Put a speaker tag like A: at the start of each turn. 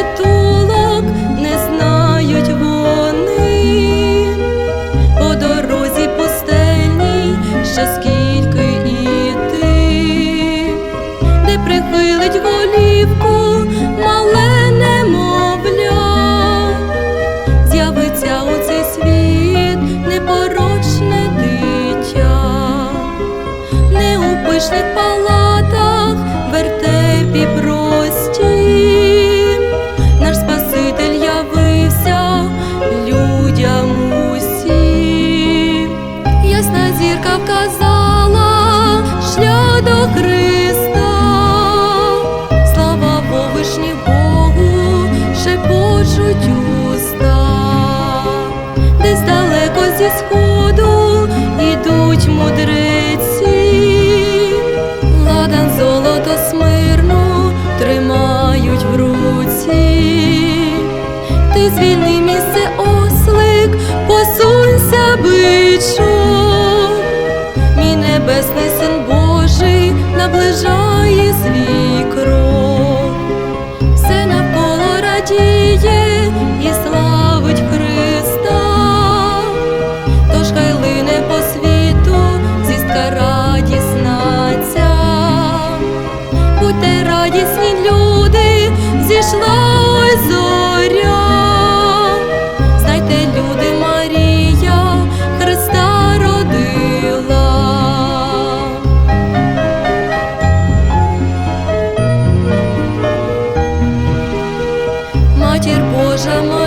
A: притулок не знають вони, по дорозі пустельній ще скільки іти, де прихилить голівку мале немовля, з'явиться у цей світ непорочне дитя, не у пишних палатах. Зі сходу ідуть мудреці, ладан золото смирну тримають в руці. Ти звільни місце ослик, посунься бичом, наближає крок. матір Божа.